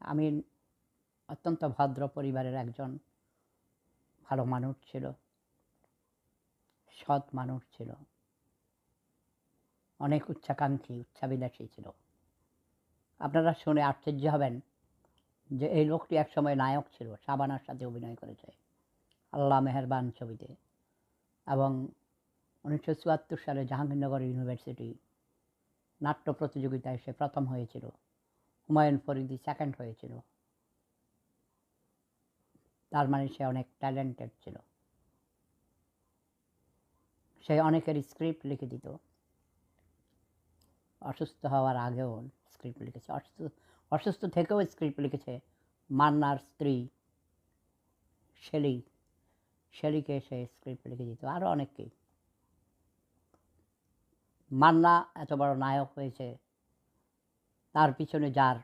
আমি অত্যন্ত ভদ্র পরিবারের একজন ভালো মানুষ ছিল, সৎ মানুষ ছিল, অনেক উচ্চাকাঙ্ক্ষী উচ্চাবিলাসী ছিল। আপনারা শুনে আশ্চর্য হবেন যে এই লোকটি একসময় নায়ক ছিল সাবানার সাথে অভিনয় করেছে। আল্লাহ মেহেরবান ছবিতে। এবং উনিশশো চুয়াত্তর সালে জাহাঙ্গীরনগর ইউনিভার্সিটি নাট্য প্রতিযোগিতায় সে প্রথম হয়েছিল। হুমায়ুন ফরিদি সেকেন্ড হয়েছিল। তার মানে সে অনেক ট্যালেন্টেড ছিল। সে অনেকের স্ক্রিপ্ট লিখে দিত। অসুস্থ হওয়ার আগেও স্ক্রিপ্ট লিখেছে। অসুস্থ অসুস্থ থেকেও স্ক্রিপ্ট লিখেছে মান্নার স্ত্রী শেলি। শেলিকে সে স্ক্রিপ্ট লিখে দিত। আরও অনেককেই। মান্না এত বড় নায়ক হয়েছে তার পিছনে যার,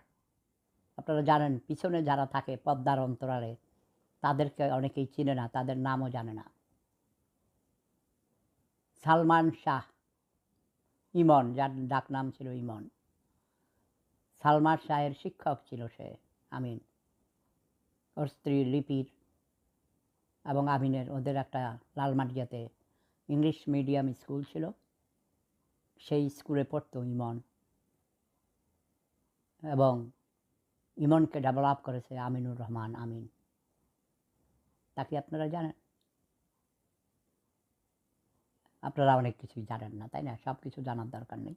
আপনারা জানেন পিছনে যারা থাকে পদ্মার অন্তরালে, তাদেরকে অনেকেই চিনে না, তাদের নামও জানে না। সালমান শাহ, ইমন, যার ডাক নাম ছিল ইমন। সালমান শাহের শিক্ষক ছিল সে, আমিন। ওর স্ত্রী লিপির এবং আমিনের, ওদের একটা লালমাটিয়াতে ইংলিশ মিডিয়াম স্কুল ছিল। সেই স্কুলে পড়তো ইমন। এবং ইমনকে ডেভেলপ করেছে আমিনুর রহমান, আমিন। তাকে আপনারা জানেন? আপনারা অনেক কিছুই জানেন না, তাই না? সব কিছু জানার দরকার নেই।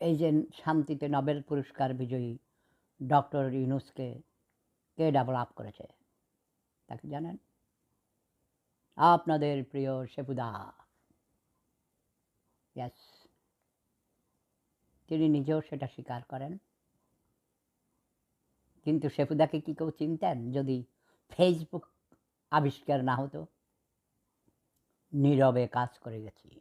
এই যে শান্তিতে নোবেল পুরস্কার বিজয়ী ডক্টর ইউনুসকে কে ডেভেলপ করেছে তাকে জানেন? আপনাদের প্রিয় শেফুদা ইয়াস তিনি নিজেও সেটা স্বীকার করেন। কিন্তু সেফুদাকে কি কেউ চিনতেন? যদি ফেসবুক আবিষ্কার না হতো, নীরবে কাজ করে গেছি।